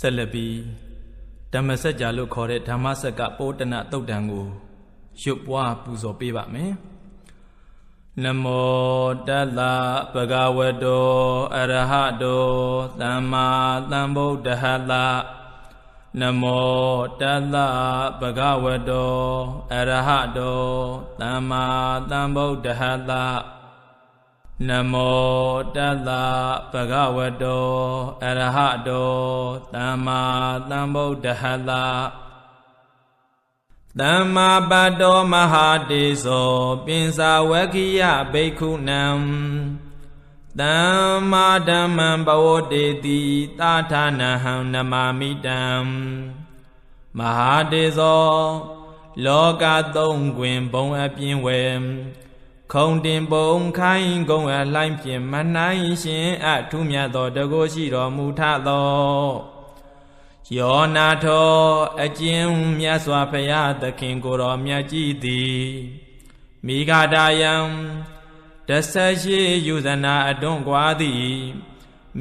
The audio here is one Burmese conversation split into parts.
ဆက်လက်ပြီးဓမ္မစကြာလို့ခေါ်တဲ့ဓမ္မစကပိုးတနတုတ်တံကိုရွတ်ပွားပူဇော်ပေးပါမယ်နမောတတ္တဗဂဝတောအရဟတောသမ္မာသမ္ဗုဒ္ဓဟတနမောတတ္တဗဂဝတောအရဟတောသမ္မာသမ္ဗုဒ္ဓဟတ နမောတတ္တဗဂဝတောအရဟတောသမ္မာသမ္ဗုဒ္ဓဟတသမ္မာပတ်တောမဟာတေဇောပိဉ္စာဝကိယဘိက္ခုနံသမ္မာဓမ္မံဘဝတေတိသာဌာနဟံနမာမိတံမဟာတေဇောလောကသုံးတွင်ဘုံအပြင်းဝဲ ခုံတင်ပုံခိုင်းကုံအလှိုင်းဖြင့်မနိုင်ရှင်အထုမြတ်သောတကုရှိတော်မူထသောယောနာထောအကျဉ်မြတ်စွာဘုရားသခင်ကိုယ်တော်မြတ်ကြီးသည်မိဂဒါယံတဆက်ရှိယူဇနာအတွန်းကွာသည်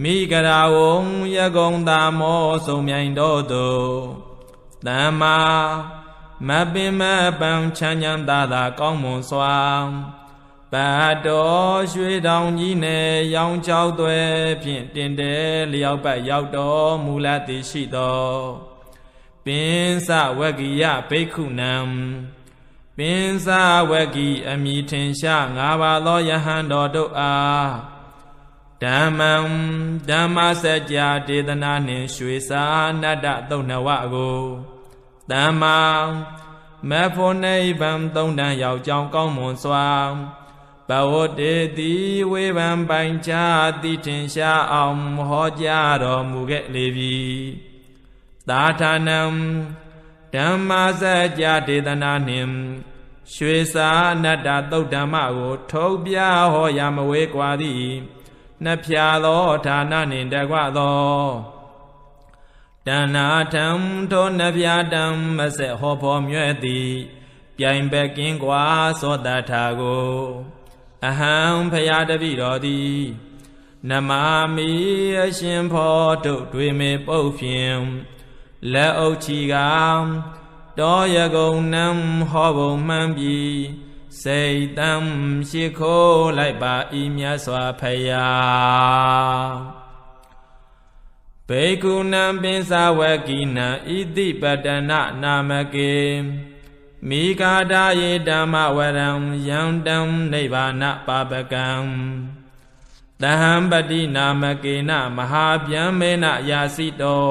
မိဂရာဝံယကုံသာမောဆုံမြိုင်တော်သို့သမ္မာမပင်မပံချမ်းချမ်းသာသာကောင်းမွန်စွာ ပတ်တော်ရွှေတောင်ကြီးနယ်ရောင်ချောက်သွဲဖြင့်တင်တယ်လျောက်ပတ်ရောက်တော်မူလသည်ရှိသောပင်စဝဂိယဘိက္ခုနံပင်စဝဂိအမိထင်ရှားငါးပါးသောယဟန်တော်တို့အားဓမ္မံဓမ္မစကြာဒေသနာနှင့်ရွှေစာနတ္တသုံးနဝကိုသမ္မာမဖို့နိဗ္ဗာန်သုံးတန်ရောက်ကြောင်းကောင်းမွန်စွာ ဘဝတေတိဝေဗံပိုင်ချတိထင်ရှားအောင်ဟောကြားတော်မူခဲ့လေပြီသာဌာနံဓမ္မစကြာဒေသနာနှင့်ရွှေစာအနတ္တသုတ်ဓမ္မကို ထုတ်ပြဟောရမဝေကွာသည်နှစ်ဖြာသောဌာနနှင့်တကွသောတဏ္ဍာထံထိုနှစ်ဖြာတံမဆက်ဟောဖော်မြဲ့သည် ပြိုင်ဘက်ကင်းကွာသောတထာကို အဟံဖရာတပိတော်သည်နမမီအရှင်ဖောတို့တွေ့မေပုတ်ဖြင့်လက်အုပ်ချီကတောရကုံနံဟောဘုံမှန်ပြီးစိတ်တံရှိခိုးလိုက်ပါဤမြတ်စွာဖရာဘေကုဏံပင်စာဝကိနံဣတိပတနာနာမကေ မိဂာဒယေဓမ္မဝရံယံတံနိဗ္ဗာနပါပကံတဟံပတိနာမကေနမဟာဗျံမေနယာစိတော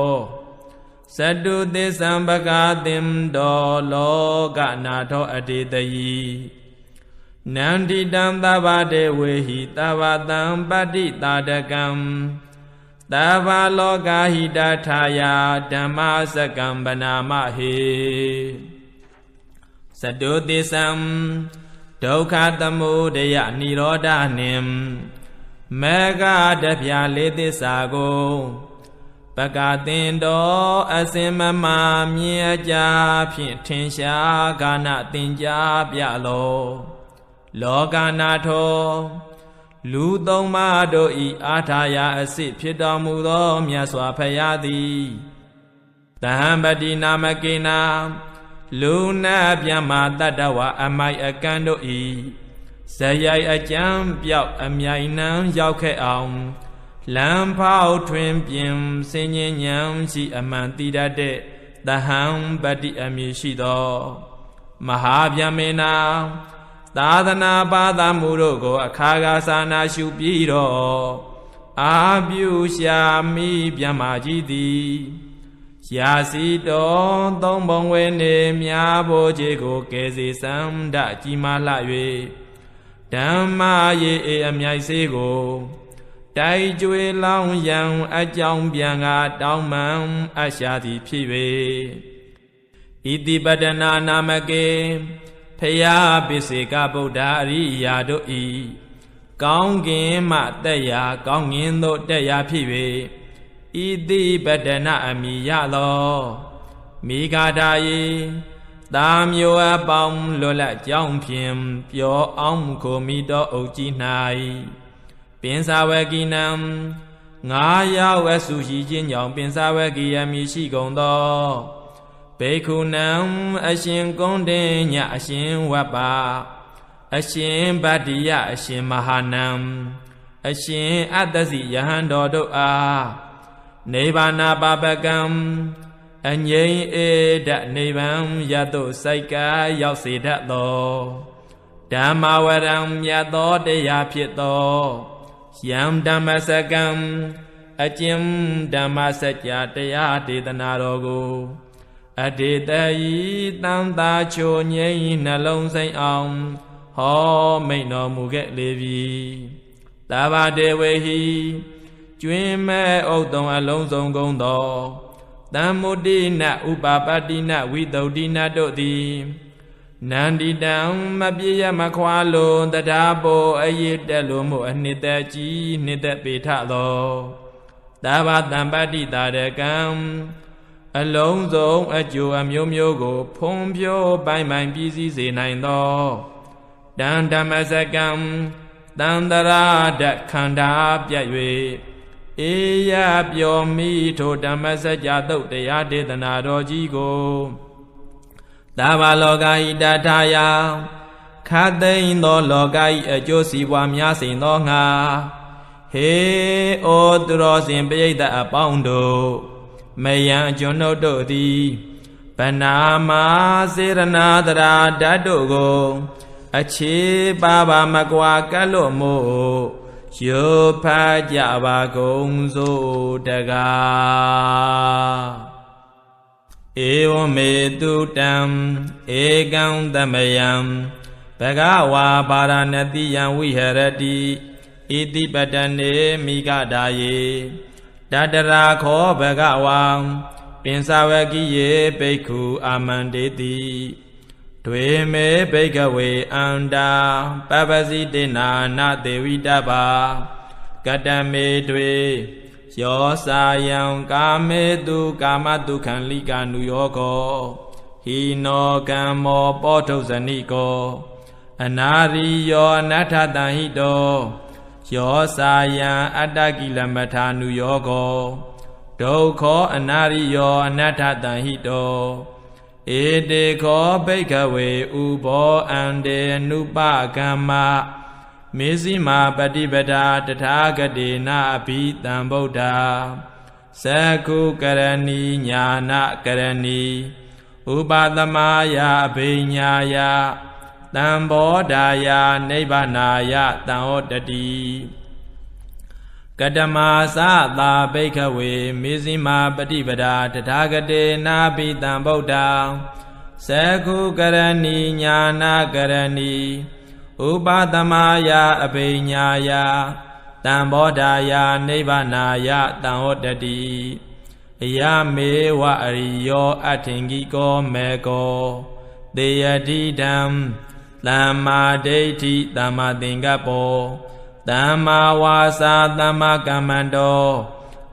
သတုသစ္စံပကာတင်တော်လောကနာထောအတေတယီနန္တိတံသဗ္ဗတေဝေဟိသဗ္ဗတံပတိတာတကံသဗ္ဗလောကဟိတထာယဓမ္မစကံပနာမဟေ သတုသစ္စံဒုက္ခသမုဒယនិရောဓနှင့်မေဃတပြာလေးသစ္စာကိုပကတင်တော်အစင်မမမြင်အကြဖြင့်ထင်ရှားကာနတင်ကြပြလောလောကနာထောလူသုံးပါးတို့ဤအာထာယအစစ်ဖြစ်တော်မူသောမြတ်စွာဘုရားသည်တဟံပတိနာမကေနာ လူနာပြမတတ္တဝအမိုက်အကန့်တို့ဤဇယိုက်အကြံပြောက်အမြိုင်နှံရောက်ခဲ့အောင်လမ်းဖောက်ထွင်ပြင်စင်ញဉ္ဉံရှိအမှန်တည်တတ်တဲ့တဟံပတိအမည်ရှိသော မဟာဗျမေနာသာသနာပါဒမှုတို့ကို အခါခါစာနာရှုပြီးတော့အာပြုရှာမိဗျမကြီးသည် ရာစီတော်သုံးဘုံဝဲနေမြားဖို့ခြေကိုကယ်စီစံဒကြီးမားလှ၍ဓမ္မရေအေအမြိုက်စေးကိုတိုက်ကျွေလောင်းရန်အကြောင်းပြန်ကတောင်းမှန်အရှာသည်ဖြစ်၍ဣတိပတနာနာမကေဖယားပိစေကဗုဒ္ဓအရိယာတို့ဤကောင်းကင်မှတက်ရာကောင်းငင်သို့တက်ရာဖြစ်၍ ဣတိပတနာအမိယသောမိဂါဒာယေတာမျိုးအပေါင်းလွတ်လပ်ကြောင်းဖြင့်ပျော်အောင်ကိုမိတော်အုပ်ကြီး၌ပင်စာဝကိနံငါးယောက်အဆုရှိခြင်းကြောင့်ပင်စာဝကိယမိရှိကုန်သောဘေခုနံအရှင်ကုန်းတင်ညအရှင်ဝပ္ပအရှင်ဗတ္တိယအရှင်မဟာနံအရှင်အတ္တစီယဟန်တော်တို့အား နေဗာနာပပကံအငြိမ်အေဒနိဗ္ဗာန်ရတုစိုက်ကရောက်စေတတ်သောဓမ္မဝရံမြတ်သောတရားဖြစ်သောယံဓမ္မစကံအကျဉ်ဓမ္မစကြာတရားဒေသနာတော်ကိုအတေတယီတန်တာချိုငြိမ်နှလုံးစိမ်အောင်ဟောမိန်တော်မူခဲ့လေပြီသာဘာတေဝေဟိ ကျွင်းမဲ့ဥဒ္ဒံအလုံးစုံကုန်သောတမ္မုဒိနဥပပတ္တိနဝိတုဒ္ဓိနတို့သည်နန္တိတံမပြည့်ရမခွာလုံးတရားပေါ်အရေးတက်လို့မို့အနှစ်သက်ကြီးနှစ်သက်ပေထသောသာဘတံပတ္တိတာရကံအလုံးစုံအကျိုးအမျိုးမျိုးကို ဖုံးဖြိုးပိုင်ပိုင်ပြည်စည်းစေနိုင်သောတန်ဓမ္မစကံတန္တရာဓခန္ဓာပြတ်၍ အေယပြောမိထိုဓမ္မစကြာတုတ်တရားဒေသနာတော်ကြီးကိုသာဘာလောကဤတထာယခတ်သိမ့်သောလောကဤအကျိုးစီးပွားများစိန်သောငါဟေဩသူတော်စင်ပိဋကအပေါင်းတို့မယံကျွန်ုပ်တို့သည်ဗနာမာစေရနာတရာဓာတ်တို့ကို အခြေပါပါမကွာကတ်လို့မို့ ရုပ်ဖတ်ကြပါကုန်စို့တကားဧဝမေတုတံဧကံသမယံဘဂဝါပါရဏတိယံဝိဟရတိဣတိပတနေမိဂဒါယေတတရာခောဘဂဝံပင်စဝကိယေဘိက္ခုအာမန္တေတိ တွေမေဘိကဝေအန္တာပပစီတေနာနာဒေဝိတဘာကတမေတွေယောစာယံကာမေတုကာမတုခံလိကာနုယောကောဟိနောကမ္မောပောထုဇဏိကောအနာရိယောအနထတံဟိတောယောစာယံအတ္တကိလမထာနုယောကောဒုက္ခောအနာရိယောအနတ္ထတံဟိတော ဧတေခောဘိကဝေဥဘောအန္တေနုပကမ္မမေဇိမာပฏิပဒာတထာဂတိနာအဘိတံဗုဒ္ဓသကုကရဏီညာနာကရဏီဥပသမယအဘိညာယတံဘောဓာယနိဗ္ဗာနာယတံဟောတတိ ကတမသသာဘိခဝေမေဇိမာပฏิပဒာတထာဂတေနာဘိတံဗုဒ္ဓံသကုကရဏီညာနာကရဏီဥပသမယအဘိညာယတံဘောဓာယနိဗ္ဗာနာယတံဟောတတိအယမေဝအရိယောအထင်ကြီးကောမေကောတေယတိတံသမ္မာဒိဋ္ဌိသမ္မာသင်္ကပ္ပော သမ္မာဝါစာသမ္မာကမ္မန္တော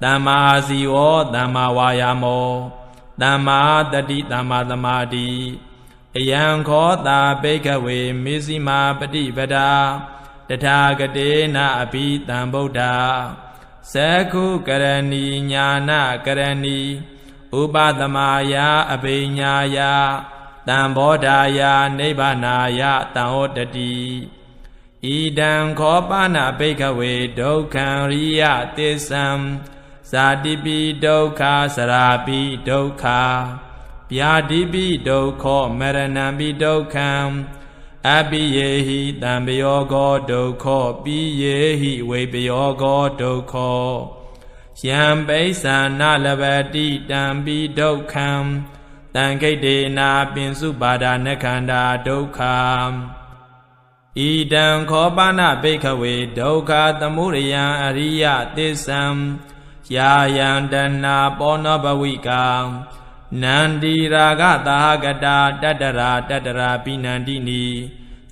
သမ္မာအာဇီဝောသမ္မာဝါယာမောသမ္မာတတိသမ္မာသမာဓိအယံခောတာဘိကဝေမေဇိမာပฏิပဒာတထာဂတေနအဘိတံဗုဒ္ဓသက္ခုကရဏီညာနာကရဏီဥပသမယအဘိညာယတံဘောဓာယနိဗ္ဗာနာယတံဟောတတိ ဣဒံခောပနာဘိကဝေဒုက္ခံရိယသစ္စံဇာတိပိဒုက္ခစရာပိဒုက္ခဗျာတိပိဒုက္ခမရဏံပိဒုက္ခံအပိယေဟိတံပယောကောဒုက္ခပိယေဟိဝေပယောကောဒုက္ခယံပိဿာနလဘတိတံပိဒုက္ခံတံခိတေနာပင်စုပါဒနခန္ဓာဒုက္ခ ဣဒံခောပနာဘိခဝေဒုက္ခသမုဒယံအရိယသစ္စံယာယံတဏပောနောဘဝိကံနန္တိရာဂသာဂတာတတရာတတရာပိနန္တိနီ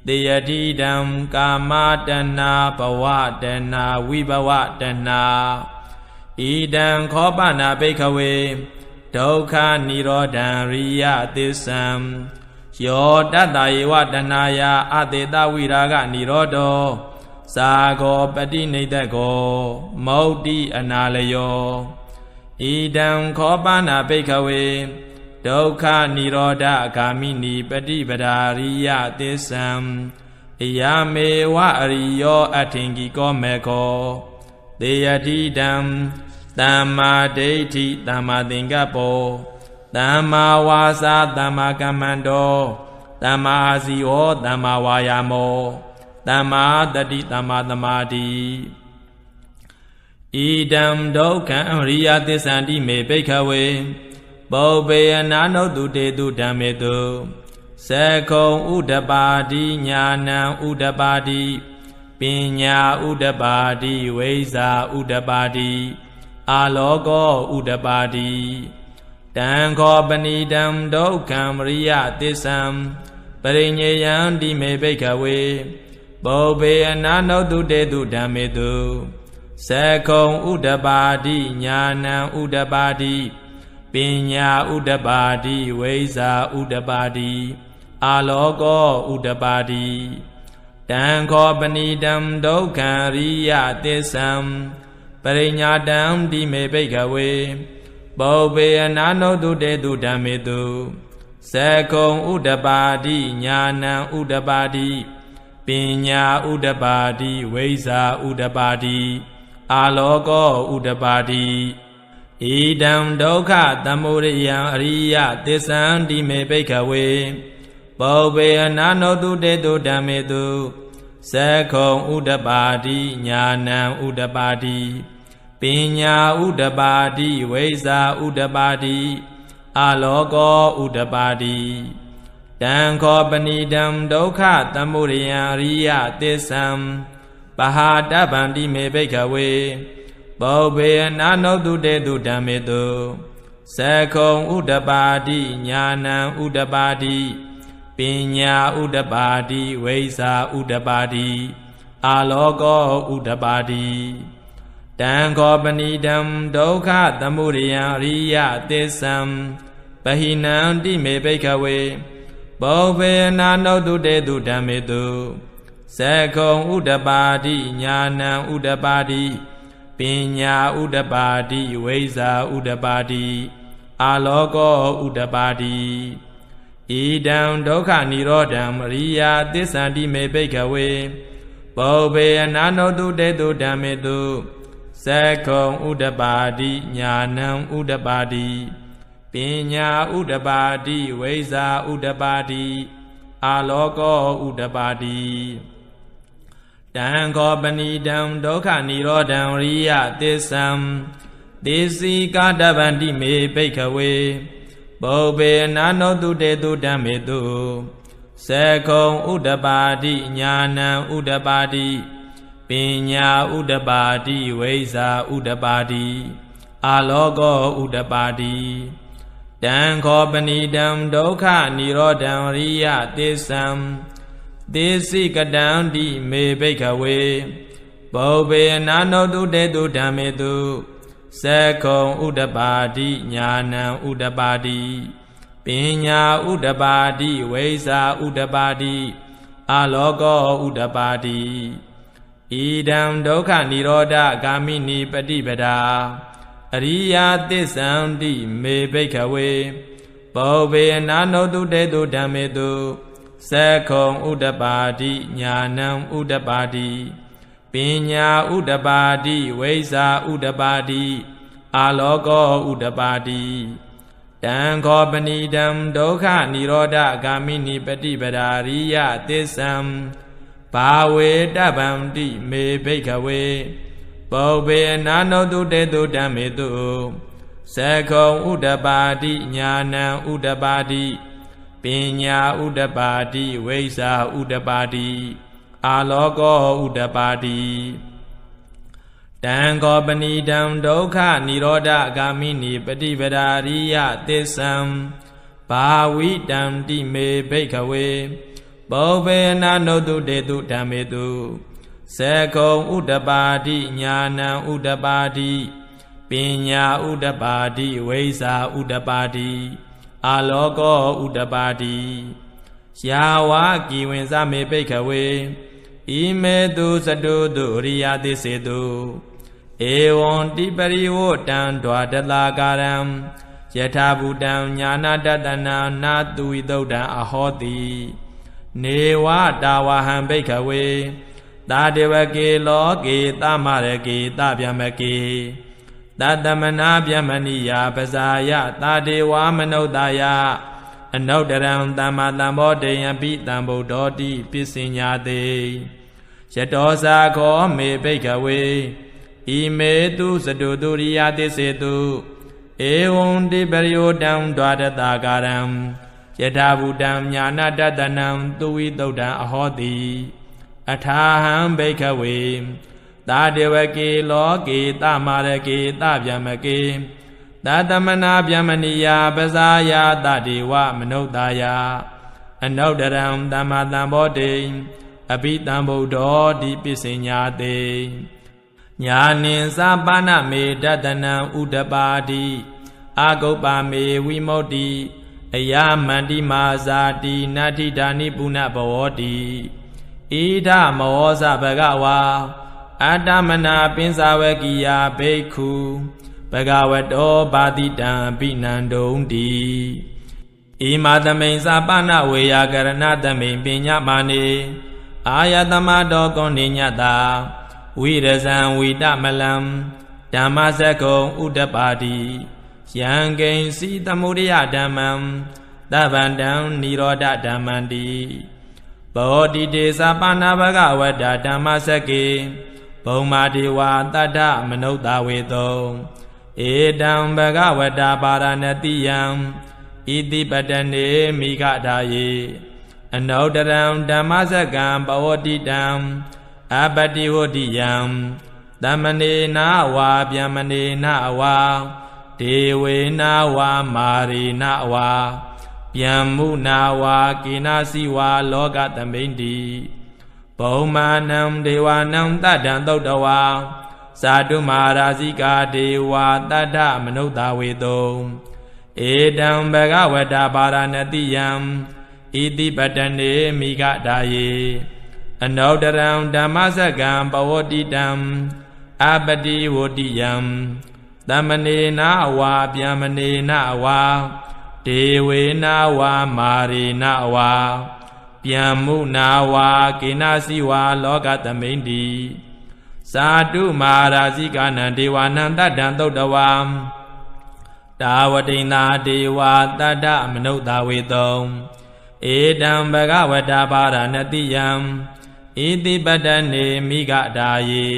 တေယတိတံကာမတဏဘဝတဏဝိဘဝတဏဣဒံခောပနာဘိခဝေဒုက္ခនិရောဓံရိယသစ္စံ ယောတတ္တယေဝတဏယာအတေတဝိရာဂនិရောဓော သာဂောပတိနေတကောမௌတိအနာလယောဣဒံခောပနာဘိက္ခဝေဒုက္ခនិရောဓဂာမိနိပฏิပဒာရိယသစ္စံအယမေဝအရိယောအထင်ကြီးကောမေကောတေယတိတံသမ္မာဒိဋ္ဌိသမ္မာသင်္ကပ္ပော သမ္မာဝါစာသမ္မာကမ္မန္တောသမ္မာအာဇီဝသမ္မာဝါယာမောသမ္မာတတိသမ္မာသမာဓိဣဒံဒုက္ခံအရိယသစ္ဆန္တိမေဘိက္ခဝေပုပ္ပေယနာနုတုတေတုဓမ္မေတုသကုံဥဒပါတိညာဏံဥဒပါတိပညာဥဒပါတိဝိဇာဥဒပါတိအာလောကောဥဒပါတိ တံခောပဏိတံဒုက္ခံမရိယသစ္ဆံပရိညေယံတိမေဘိက္ခဝေပုပ္ပေအနာနုတုတေတုဓမ္မေတုသကုံဥဒပါတိညာဏံဥဒပါတိပညာဥဒပါတိဝိဇာဥဒပါတိအာလောကောဥဒပါတိတံခောပဏိတံဒုက္ခံရိယသစ္ဆံပရိညာတံတိမေဘိက္ခဝေ ပုပ္ပေအနာနုတုတေတုဓမ္မေတုသကုံဥဒပါတိညာဏံဥဒပါတိပညာဥဒပါတိဝိဇာဥဒပါတိအာလောကောဥဒပါတိဣဒံဒုက္ခသမုဒယံအရိယသစ္ဆံတိမေဘိက္ခဝေပုပ္ပေအနာနောတုတေတုဓမ္မေတုသက္ခုံဥဒပါတိညာဏံဥဒပါတိ ပညာဥဒပါတိဝိဇာဥဒပါတိအာလောကောဥဒပါတိတံခောပဏိတံဒုက္ခသမုဒယံအရိယသစ္ဆံပဟာတဗန္တိမေဘိက္ခဝေပုဗ္ဗေအနာနောတုတေတုဓမ္မေတုသက္ခုံဥဒပါတိညာဏံဥဒပါတိပညာဥဒပါတိဝိဇာဥဒပါတိအာလောကောဥဒပါတိ တံခောပဏိတံဒုက္ခသမုဒယံအရိယသစ္ဆံပဟိနံတိမေဘိက္ခဝေဘောဘေနာနောတုတေတုဓမ္မေတုသက္ခုံဥဒပါတိညာဏံဥဒပါတိပညာဥဒပါတိဝိဇာဥဒပါတိအာလောကောဥဒပါတိဣဒံဒုက္ခនិရောဓံအရိယာသစ္ဆန္တိမေဘိက္ခဝေဘောဘေအနာနောတုတေတုဓမ္မေတု သက္ခုံဥဒပါတိညာဏံဥဒပါတိပညာဥဒပါတိဝိဇာဥဒပါတိအာလောကောဥဒပါတိတံခောပဏိတံဒုက္ခនិရောဓံရိယသစ္ဆံသေစီကာတဗန္တိမေဘိက္ခဝေဘောဘေနာနောတုတေတုဓမ္မေတုသက္ခုံဥဒပါတိညာဏံဥဒပါတိပ ညာဥဒပါတိဝိဇာဥဒပါတိအာလောကောဥဒပါတိတံခောပဏိတံဒုက္ခនិရောဓံရိယသစ္ဆံသေစိကတံတိမေဘိက္ခဝေဘောဘေနာနောတုတေတုဓမ္မေတုသက္ခုံဥဒပါတိညာဏံဥဒပါတိပညာဥဒပါတိဝိဇာဥဒပါတိအာလောကောဥဒပါတိ ဣဒံဒုက္ခនិရောဓဂာမိနိပฏิပဒါအရိယာသစ္ဆန္တိမေဘိက္ခဝေဘောဘေနာနောတုတေတုဓမ္မေတုသက္ခုံဥဒပါတိညာဏံဥဒပါတိပညာဥဒပါတိဝိဇာဥဒပါတိအာလောကောဥဒပါတိတံခောပဏိတံဒုက္ခនិရောဓဂာမိနိပฏิပဒါရိယသစ္ဆံ ဘာဝေတဗံတိမေဘိက္ခဝေပုဗ္ဗေအနာနောတုတေတုဓမ္မေတုသက္ခုံဥဒပါတိညာဏံဥဒပါတိပညာဥဒပါတိဝိဇာဥဒပါတိအာလောကောဥဒပါတိတံခောပဏိတံဒုက္ခនិရောဓဂာမိနိပฏิပဒါရိယသစ္ဆံဘာဝိတံတိမေဘိက္ခ ဝေဘောဘေနာနုတုတေတုဓမ္မေတုသက္ကုံဥဒပါတိညာဏံဥဒပါတိပညာဥဒပါတိဝိဇာဥဒပါတိအာလောကောဥဒပါတိယာဝကိဝင်စမေပိခဝေဣမေတုသတုတုအရိယသစ္စေတုဧဝံတိပရိဝတံဒွါတလာကာရံယထာဘူတံညာနာတတနာနာတုဝိတုဒ္ဓံအဟောတိ နေဝတာဝဟံဘိခဝေသာတေဝကေလောကေသမရကေသဗျမကေတတမနာဗျမဏိယာပဇာယသာတေဝမနုဿာယအနုတရံသမ္မာသမ္ဗောတေယပိတံဗုဒ္ဓောတိပစ္စညာတေယတောစာခောမေဘိခဝေဣမေတုစတုတုရိယသစ္စေတုဧဝံတိပရိယောတံဒွါရတာကာရံ ယထာဘူတံညာနာတတနံသူဝိတုဒ္ဓံအဟောတိအထာဟံဘိခဝေသာတေဝကေလောကေတမာရကေတဗျမကေတတမနာဗျမဏိယာပဇာယတတေဝမနုဿာယအနုတရံသမ္မာသမ္ဗောတေအဘိတံဗုဒ္ဓောတိပစ္စညာတေညာနိသပါဏမေတတနံဥဒပါတိအာဂုပ္ပါမေဝိမု ക്തി အယမန္တိမာဇာတိနတ္ထိဒာနိပုဏ္ဏဘဝတိဣဒမောဇဘဂဝါအတ္တမနာပင်စာဝကိယာဘိက္ခုဘဂဝတောဘာတိတံပိနန္ဒုံတိဣမာသမိန်စာပနဝေယကရဏသမိန်ပညာမာနေအာယတမတောကောဏိညတာဝိရဇံဝိတမလံဓမ္မစကုံဥဒ္ဒပါတိ ယံကိဉ္စီသမုဒယဓမ္မံသဗ္ဗန္တံនិရောဓဓမ္မန္တိဘောတိတေသပါဏဘဂဝတ္တဓမ္မစကေဘုံမာဒေဝတတ္တမနုဿဝေတောဧတံဘဂဝတ္တပါရဏတိယံဣတိပတနေမိဂဒါယေအနုတရံဓမ္မစကံပဝတိတံအပတိဝတိယံသမနေနာဝါဗျမနေနာဝါ ဒေဝေနာဝါမာရိနာဝါဗျံမှုနာဝါကိနာစီဝါလောကသမိန်တိဘုံမာနံဒေဝနံတတံသုတ်တဝါသာတုမာရာဇိကာဒေဝတတ္ထမနုဿဝေတုံဧတံဘဂဝတ္တပါရဏတိယံဣတိပတနေမိဂဒါယေအနုတရံဓမ္မစကံပဝတိတံအပတိဝတိယံ သမနေနာဝါဗျမနေနာဝါဒေဝေနာဝါမာရိနာဝါဗျံမှုနာဝါကိနာစီဝါလောကသမိန်တိသာတုမာရာဇိကနံဒေဝနံတတံသုတ်တဝံတာဝတိန်သာဒေဝတတ္တမနုဿဝေတောဧတံဘဂဝတ္တပါရဏတိယံဣတိပတ္တနေမိဂဒါယေ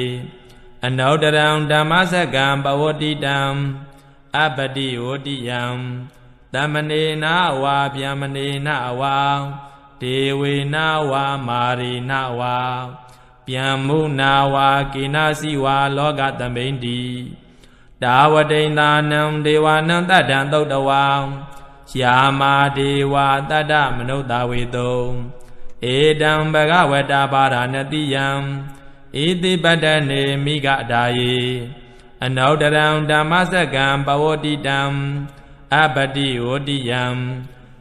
အနုတရံဓမ္မစကံပဝတိတံအပတိဝတိယံသမနေနာဝါဗျမနေနာဝါဒေဝေနာဝါမာရိနာဝါဗျံမုနာဝါကိနာစီဝါလောကသမိန်တိတာဝတိန်သာနံဒေဝနံတတံသုတ်တဝံယာမာဒေဝတတ္တမနုဿဝေတုံဧတံဘဂဝတ္တပါရဏတိယံ ဣတိပတ္တနေမိဂဒါယေအနုတရံဓမ္မစကံပဝတိတံအပတိဝတိယံ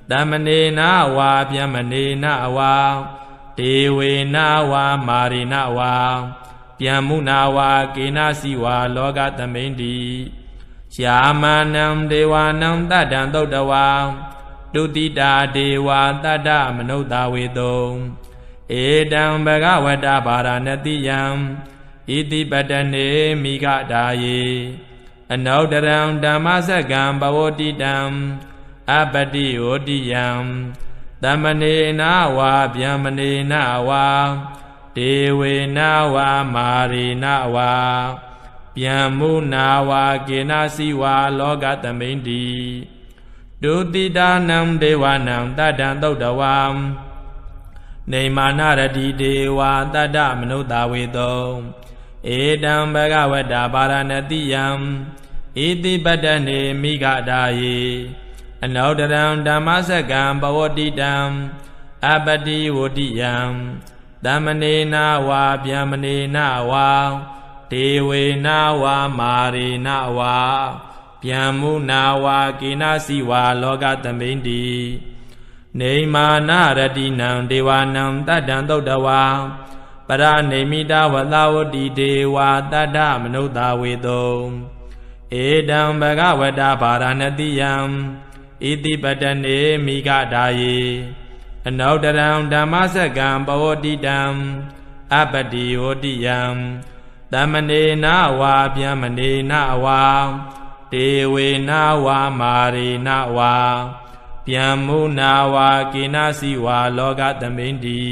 သမနေနာဝါဗျမနေနာဝါဒေဝေနာဝါမာရိနာဝါဗျံမုနာဝါကေနာစီဝါလောကသမိန်တိယာမနံဒေဝနံတတံသုတ်တဝါတုတိတာဒေဝတတ္တမနုဿဝေတုံ ဧတံဘဂဝတ္တပါရဏတိယံဣတိပတနေမိဂဒါယေအနုတရံဓမ္မစကံဘဝတိတံအပတိဝတိယံသမနေနာဝါဗျမနေနာဝါဒေဝေနာဝါမာရိနာဝါဗျံမုနာဝါကေနာစီဝါလောကသမိန်တိဒုတိတာနံဒေဝနံတတံသုတ်တဝံ နေမာနရတိဒေဝတတ္တမနုဿဝေတောဧတံဘဂဝတ္တပါရဏတိယံဣတိပတ္တနေမိဂဒါယေအနုတရံဓမ္မစကံပဝတိတံအပတိဝတိယံသမနေနာဝါဗျမနေနာဝါဒေဝေနာဝါမာရိနာဝါဗျံမုနာဝါကိနာစီဝါလောကသမိန်တိ နေမာနရတိနံဒေဝနံတတံသုတ်တဝါပရနေမိတဝသဝတိဒေဝတတ္ထမနုဿဝေတုံဧတံဘဂဝတာဗာရဏတိယံဣတိပတနေမိဂဒါယေအနုတရံဓမ္မစကံပဝတိတံအပတိဝတိယံတမနေနဝါဗျမနေနဝါဒေဝေနဝါမာရေနဝါ ဗျံမုနာဝါကိနစီဝါလောကသမိန်တိ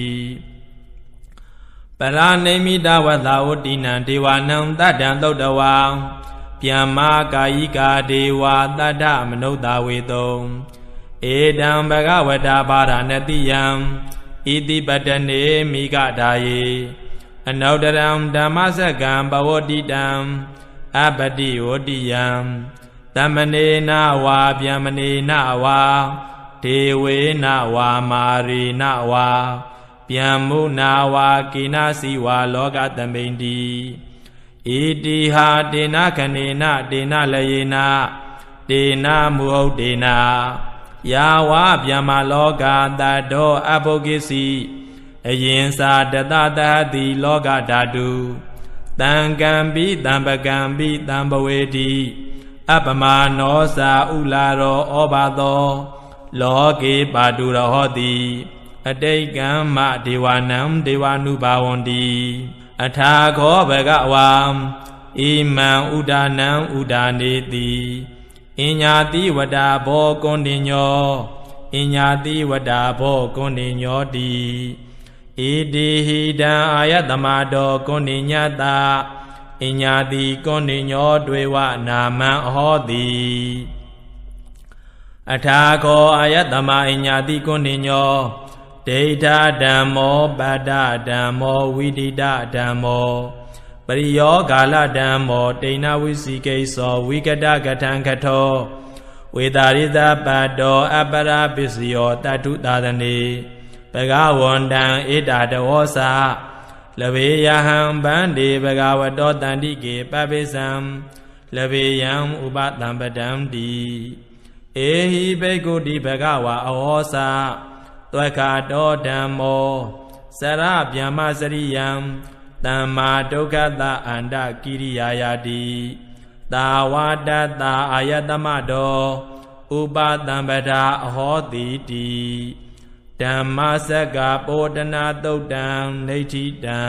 ပရာနေမိတဝသဝတိနံဒေဝနံတတ္တံသုတ်တဝါဗျမ္မာကာယိကာဒေဝတတ္ထမနုဿဝေတုံဧတံဘဂဝတာပါရဏတိယံဣတိပတနေမိဂဒါယေအနုတရံဓမ္မစကံပဝတိတံအပတိဝတိယံ တမနေနဝါဗျမနေနဝါဒေဝေနဝါမာရီနဝါဗျံမုနာဝါကိနာစီဝါလောကသမိန်တိဣတိဟာတေနခဏေနတေနလယေနတေနမုဟုတ်တေနယာဝဗျမ္မာလောကတတောအဘုကိစီအယင်စာတတတဟတိလောကဓာတုတံကံပိတံပကံပိတံပဝေတိ အပမနောစာဥလာရောဩဘာသော လောကေပါတုရဟောတိအတိတ်ကံမဒေဝနံဒေဝ ानु ဘာဝန္တိအထာခောဘဂဝါဣမံဥဒါနံဥဒါနေတိအင်ညာတိဝတာဘောကွန်တင်ညောအင်ညာတိဝတာဘောကွန်တင်ညောတိဣတိဟိတံအာယတမတောကွန်တင်ညတာ အင်ညာတိကွန်တင်ညောတွေဝနာမံဟောတိအထာခောအာယတမအင်ညာတိကွန်တင်ညောဒိဋ္ဌဓမ္မောပတ္တဓမ္မောဝိဒိတဓမ္မောပရိယောဂာလဓမ္မောတိဏဝိစီကိသောဝိကတကထံခထောဝေတာရိသပတ္တောအပရာပစ္စယောတတုသာသနေဘဂဝန္တံဧတာတဝောစာ လဗေယဟံဗန္တိဘဂဝတောတန္တိကေပပိစံလဗေယံဥပတံပတံတိဧဟိဘိက္ခုတိဘဂဝါအဝောစာသွက်ခာတောဓမ္မောစရဗျမ္မစရိယံတမ္မာဒုက္ခတအန္တကိရိယာယာတိသာဝတတအာယတမတောဥပတံပဒာအဟောတိတိ ဓမ္မစကပောတနာတုတ်တံနေဋ္ဌိတံ